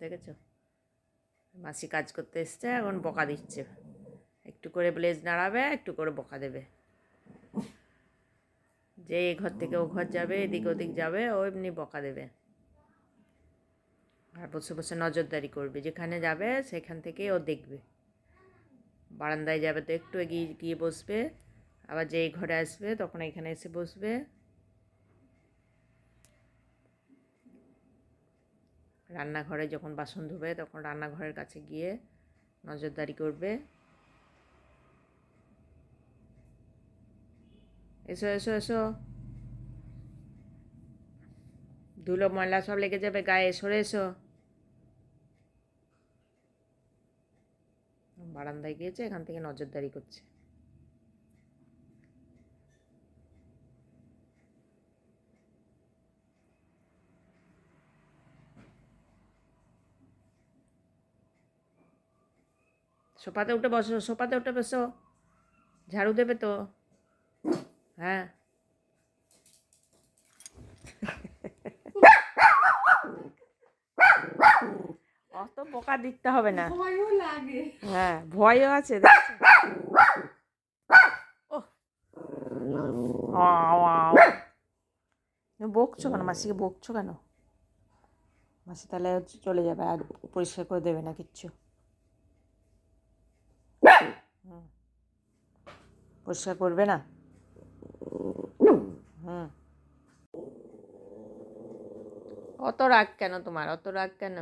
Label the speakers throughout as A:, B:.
A: দেখেছ? মাসি কাজ করতে এসছে, এখন বকা দিচ্ছে। একটু করে ব্লেজ নাড়াবে, একটু করে বকা দেবে। যে এ ঘর থেকে ও ঘর যাবে, এদিক ওদিক যাবে, ও এমনি বকা দেবে। আর বসে বসে নজরদারি করবে, যেখানে যাবে সেখান থেকে ও দেখবে। বারান্দায় যাবে তো একটু এগিয়ে গিয়ে বসবে, আবার যেই ঘরে আসবে তখন এখানে এসে বসবে। রান্নাঘরে যখন বাসন ধোবে, তখন রান্নাঘরের কাছে গিয়ে নজরদারি করবে। এসো এসো এসো। ধুলো, ময়লা সব লেগে যাবে, গায়ে সরে এসো। বারান্দায় গিয়েছে, এখান থেকে নজরদারি করছে। সোফাতে উঠে বসো সোফাতে উঠে বসো। ঝাড়ু দেবে তো। হ্যাঁ। অত বোকা দিতে হবে না।
B: ভয়ও লাগে।
A: হ্যাঁ ভয়ও আছে বকছো কেন? মাসিকে বকছো কেন? মাসি তাহলে হচ্ছে চলে যাবে আর পরিষ্কার করে দেবে না কিচ্ছু। পরিষ্কার করবে না? হুম। অত রাগ কেন তোমার? অত রাগ কেন?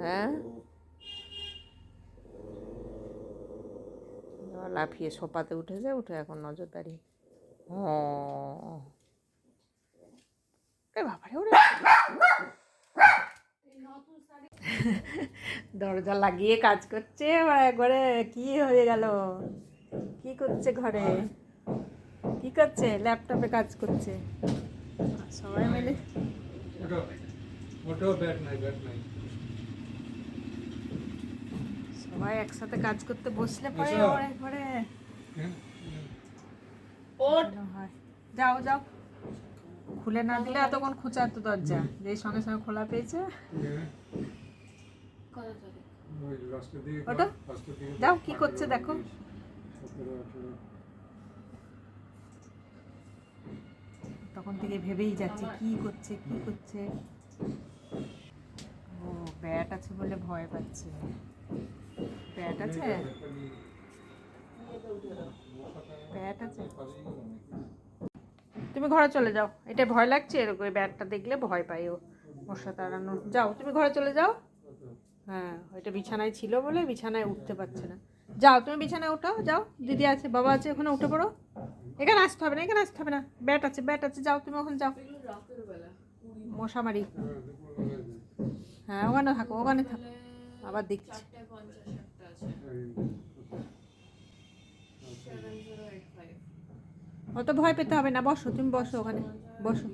A: হ্যাঁ? লাফিয়ে সোপাতে উঠেছে উঠে এখন নজরদারি। ও রে বাবারে ওরে দরজা লাগিয়ে কাজ করছে একবারে কি হয়ে গেল? কি করছে ঘরে? কি করছে? ল্যাপটপে কাজ করছে। সবাই মিলে। সবাই একসাথে কাজ করতে বসলে পরে। ওর একবারে
C: হ্যাঁ
A: হয়। যাও যাও। খুলে না দিলে এতক্ষণ খোঁচা তো দরজা। যেই সঙ্গে সঙ্গে খোলা পেয়েছে। ওটো? যাও, কি করছে দেখো। তখন থেকে ভেবেই যাচ্ছে কি করছে কি করছে। ও ব্যাট আছে বলে ভয় পাচ্ছে। ব্যাট আছে? ব্যাট আছে? তুমি ঘরে চলে যাও। এটা ভয় লাগছে এরকম ওই ব্যাটটা দেখলে ভয় পাই ও। মশা তাড়ানো যাও তুমি ঘরে চলে যাও। হ্যাঁ ওইটা বিছানায় ছিল বলে বিছানায় উঠতে পারছে না। যাও তুমি বিছানায় উঠো যাও। দিদি আছে বাবা আছে ওখানে উঠে পড়ো। এখানে আসতে হবে না এখানে আসতে হবে না। ব্যাট আছে ব্যাট আছে যাও তুমি ওখানে যাও।
B: রাতের বেলা
A: মশা মারি হ্যাঁ ওখানে থাকো ওখানে থাকো। আবার দেখছি।
B: চারটে পঞ্চাশ সেভেন জিরো এইট ফাইভ।
A: অত ভয় পেতে হবে না, বসো, তুমি বসো ওখানে, বসো।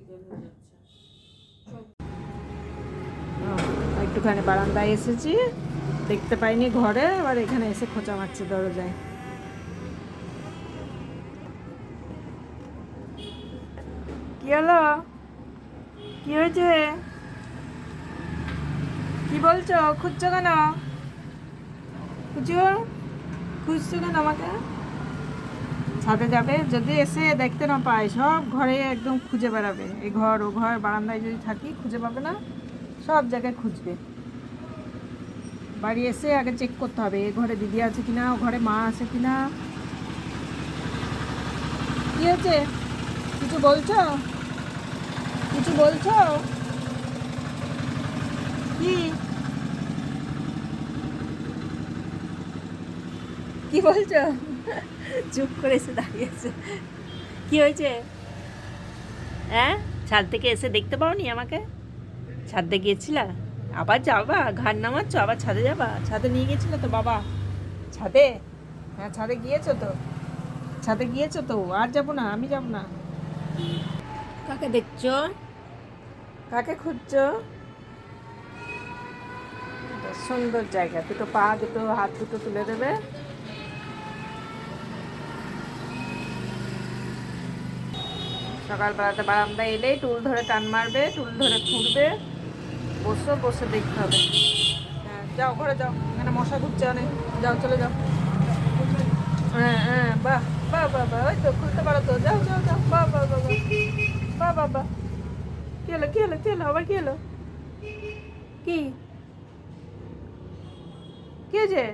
A: একটুখানি বারান্দায় এসেছি, দেখতে পাইনি ঘরে, আবার এখানে এসে খোঁচা মারছে দরজায়। কি হলো? কি হয়েছে? কি বলছো? খুঁজছো কেন? খুঁজো খুঁজছো কেন আমাকে? ছাদে যাবে, যদি এসে দেখতে না পায়, সব ঘরে একদম খুঁজে বেড়াবে। এই ঘর, ও ঘর, বারান্দায় যদি থাকি, খুঁজে পাবে না, সব জায়গায় খুঁজবে। বাড়ি এসে আগে চেক করতে হবে, এ ঘরে দিদি আছে কিনা, ও ঘরে মা আছে কিনা। কি হয়েছে? কিছু বলছো? কিছু বলছো? কি? কি বলছো? চুপ করে এসে দাঁড়িয়েছে। কি হয়েছে? হ্যাঁ? ছাদ থেকে এসে দেখতে পাওনি আমাকে? ছাদে গিয়েছিলা? আবার যাবা? ঘাট নামাচ্ছ আবার ছাদে যাবা? ছাদে নিয়ে গেছিলে তো বাবা? ছাদে? হ্যাঁ ছাদে গিয়েছো তো। ছাদে গিয়েছো তো? আর যাব না আমি যাব না। কাকে দেখছ? কাকে খুঁজছো? সুন্দর জায়গা। দুটো পা দুটো হাত দুটো তুলে দেবে। সকালবেলাতে বারান্দায় এলেই টুল ধরে টান মারবে, টুল ধরে খুঁড়বে। বসো, বসে দেখতে হবে। হ্যাঁ যাও ঘরে যাও। এখানে মশা ঘুরছে অনেক। যাও, চলে যাও। হ্যাঁ হ্যাঁ ওই তো, খুলতে পারো তো। যাও যাও বাহ বাহ কী হলো হলো আবার কী? কি হয়েছে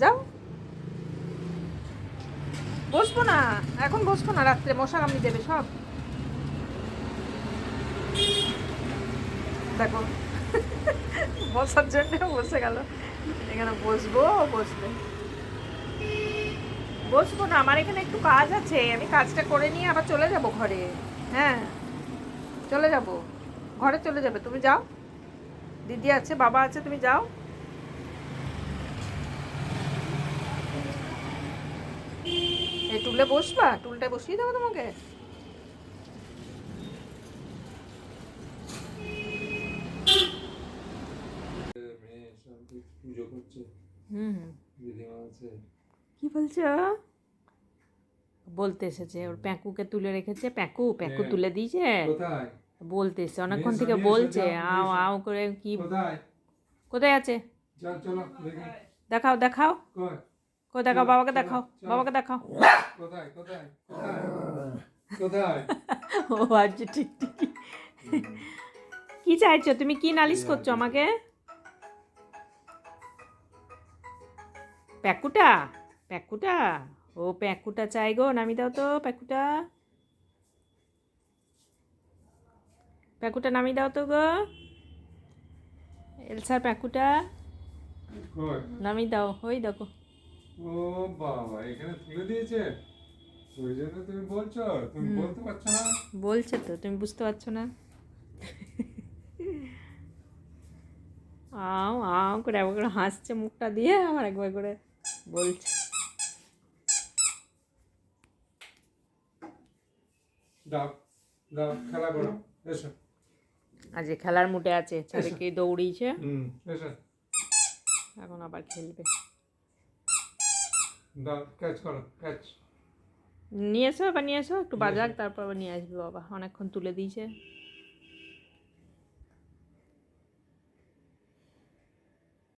A: যাও বসবো না, এখন বসবো না রাত্রে, মশা কামড়ি দেবে সব। দেখো, বসার জন্য বসে গেল। এখানে বসবো, বসবে। বসবো না, আমার এখানে একটু কাজ আছে, আমি কাজটা করে নিয়ে আবার চলে যাব ঘরে। হ্যাঁ চলে যাব। ঘরে চলে যাবে, তুমি যাও। দিদি আছে, বাবা আছে, তুমি যাও। এই টুলে বসবা? টুলটা বসিয়ে দেবো তোমাকে।
C: মেয়ে পুজো করছে
A: হুম। কি বলছো? বলতে এসেছে ওর প্যাকুকে তুলে রেখেছে। প্যাকু প্যাকু
C: হ্যাঁ।
A: তুলে দিয়েছে? বলতে এসেছে অনেকক্ষণ থেকে বলছে। আও আও করে কি
C: কোথায়?
A: আছে? দেখাও দেখাও।
C: কই
A: দেখাও বাবাকে দেখাও বাবাকে দেখাও।
C: কোথায়? কোথায়? কোথায়?
A: ও আচ্ছা ঠিক ঠিক। কি চাইছো? তুমি কি নালিশ করছ আমাকে? প্যাকুটা? প্যাকুটা? ও প্যাকুটা চাই গো নামি দাও তো প্যাকুটা। প্যাকুটা নামি দাও তো গো। এলসার প্যাকুটা।
C: কই?
A: নামি দাও ওই দেখো।
C: ও বাবা এখানে তুলে দিয়েছে? ওই জন্য তুমি বলছো? তুমি বলতে পারছ না?
A: বলছে তো তুমি বুঝতে পারছ না? আও আও করে একবার করে হাসছে মুখটা দিয়ে আমার একবার করে বলছে।
C: দাও দাও খেলা করো। এসো।
A: আজ খেলার মুডে আছে চারিকে দৌড়িয়েছে। এখন আবার খেলবে।
C: দাও ক্যাচ করো ক্যাচ
A: নিয়ে এসো আবার নিয়ে এসো একটু বাজাক তারপর আবার নিয়ে আসবে বাবা অনেকক্ষণ তুলে দিয়েছে।